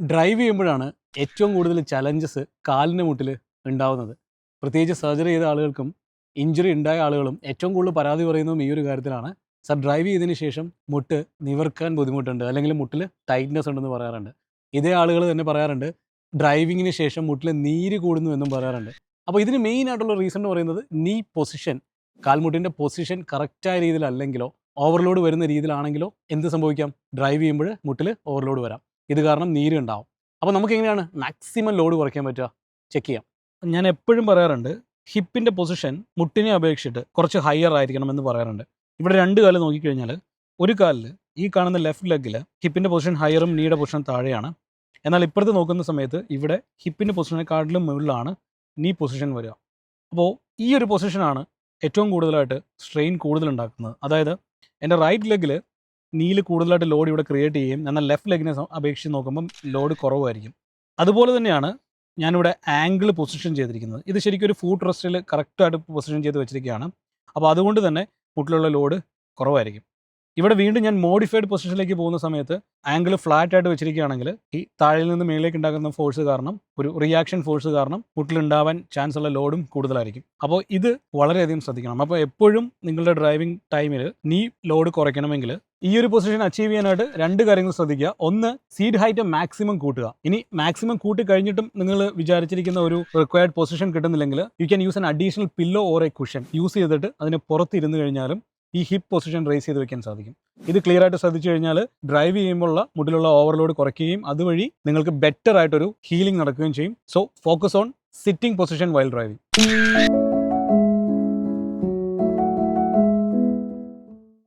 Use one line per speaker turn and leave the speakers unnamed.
Drive ചെയ്യുമ്പോഴാണ് ഏറ്റവും കൂടുതൽ ചലഞ്ചസ് കാലിന്റെ മുട്ടിൽ ഉണ്ടാവുന്നത്. പ്രത്യേകിച്ച് സർജറി ചെയ്ത ആളുകൾക്കും ഇഞ്ചുറി ഉണ്ടായ ആളുകളും ഏറ്റവും കൂടുതൽ പരാതി പറയുന്നതും ഈ ഒരു കാര്യത്തിലാണ്. സർ ഡ്രൈവ് ചെയ്തതിന് ശേഷം മുട്ട് നിവർക്കാൻ ബുദ്ധിമുട്ടുണ്ട്. അല്ലെങ്കിൽ മുട്ടിൽ ടൈറ്റ്നെസ് ഉണ്ടെന്ന് പറയാറുണ്ട്. ഇതേ ആളുകൾ തന്നെ പറയാറുണ്ട് ഡ്രൈവിങ്ങിന് ശേഷം മുട്ടിൽ നീര് കൂടുന്നു എന്നും പറയാറുണ്ട്. അപ്പോൾ ഇതിന് മെയിൻ ആയിട്ടുള്ള റീസൺ എന്ന് പറയുന്നത് നീ പൊസിഷൻ കാൽമുട്ടിന്റെ പൊസിഷൻ കറക്റ്റായ രീതിയിലല്ലെങ്കിലോ ഓവർലോഡ് വരുന്ന രീതിയിലാണെങ്കിലോ എന്ത് സംഭവിക്കാം? ഡ്രൈവ് ചെയ്യുമ്പോൾ മുട്ടിൽ ഓവർലോഡ് വരാം. ഇത് കാരണം നീര് ഉണ്ടാവും. അപ്പോൾ നമുക്ക് എങ്ങനെയാണ് മാക്സിമം ലോഡ് കുറയ്ക്കാൻ പറ്റുക? ചെക്ക് ചെയ്യാം.
ഞാൻ എപ്പോഴും പറയാറുണ്ട് ഹിപ്പിന്റെ പൊസിഷൻ മുട്ടിനെ അപേക്ഷിച്ചിട്ട് കുറച്ച് ഹയർ ആയിരിക്കണം എന്ന് പറയാറുണ്ട്. ഇവിടെ രണ്ട് കാൽ നോക്കിക്കഴിഞ്ഞാൽ ഒരു കാലിൽ ഈ കാണുന്ന ലെഫ്റ്റ് ലെഗിൽ ഹിപ്പിന്റെ പൊസിഷൻ ഹയറും നീയുടെ പൊസിഷൻ താഴെയാണ്. എന്നാൽ ഇപ്പുറത്ത് നോക്കുന്ന സമയത്ത് ഇവിടെ ഹിപ്പിന്റെ പൊസിഷനെക്കാട്ടിലും മുകളിലാണ് നീ പൊസിഷൻ വരിക. അപ്പോൾ ഈ ഒരു പൊസിഷനാണ് ഏറ്റവും കൂടുതലായിട്ട് സ്ട്രെയിൻ കൂടുതലുണ്ടാക്കുന്നത് അതായത് എന്റെ റൈറ്റ് ലെഗിൽ നീയിൽ കൂടുതലായിട്ട് ലോഡ് ഇവിടെ ക്രിയേറ്റ് ചെയ്യും. എന്നാൽ ലെഫ്റ്റ് ലെഗിനെ അപേക്ഷിച്ച് നോക്കുമ്പം ലോഡ് കുറവായിരിക്കും. അതുപോലെ തന്നെയാണ് ഞാനിവിടെ ആംഗിൾ പൊസിഷൻ ചെയ്തിരിക്കുന്നത്. ഇത് ശരിക്കും ഒരു ഫുഡ് റെസ്റ്റിൽ കറക്റ്റായിട്ട് പൊസിഷൻ ചെയ്ത് വെച്ചിരിക്കുകയാണ്. അപ്പോൾ അതുകൊണ്ട് തന്നെ മുട്ടിലുള്ള ലോഡ് കുറവായിരിക്കും. ഇവിടെ വീണ്ടും ഞാൻ മോഡിഫൈഡ് പൊസിഷനിലേക്ക് പോകുന്ന സമയത്ത് ആംഗിൾ ഫ്ലാറ്റ് ആയിട്ട് വെച്ചിരിക്കുകയാണെങ്കിൽ ഈ താഴെ നിന്ന് മേളിലേക്ക് ഉണ്ടാകുന്ന ഫോഴ്സ് കാരണം ഒരു റിയാക്ഷൻ ഫോഴ്സ് കാരണം മുട്ടിലുണ്ടാവാൻ ചാൻസ് ഉള്ള ലോഡും കൂടുതലായിരിക്കും. അപ്പോൾ ഇത് വളരെയധികം ശ്രദ്ധിക്കണം. അപ്പോൾ എപ്പോഴും നിങ്ങളുടെ ഡ്രൈവിംഗ് ടൈമിൽ നീ ലോഡ് കുറയ്ക്കണമെങ്കിൽ ഈ ഒരു പൊസിഷൻ അച്ചീവ് ചെയ്യാനായിട്ട് രണ്ട് കാര്യങ്ങൾ ശ്രദ്ധിക്കുക. ഒന്ന് സീഡ് ഹൈറ്റ് മാക്സിമം കൂട്ടുക. ഇനി മാക്സിമം കൂട്ടി കഴിഞ്ഞിട്ടും നിങ്ങൾ വിചാരിച്ചിരിക്കുന്ന ഒരു required position കിട്ടുന്നില്ലെങ്കിൽ you can use an additional pillow or a cushion use ചെയ്തിട്ട് അതിന് പുറത്തിരുന്ന് കഴിഞ്ഞാലും ഈ ഹിപ്പ് പൊസിഷൻ റേസ് ചെയ്ത് വെക്കാൻ സാധിക്കും. ഇത് ക്ലിയർ ആയിട്ട് ശ്രദ്ധിച്ചു കഴിഞ്ഞാൽ ഡ്രൈവ് ചെയ്യുമ്പോഴുള്ള മുടിലുള്ള ഓവർലോഡ് കുറയ്ക്കുകയും അതുവഴി നിങ്ങൾക്ക് ബെറ്റർ ആയിട്ടൊരു ഹീലിംഗ് നടക്കുകയും ചെയ്യും. So focus on sitting position while driving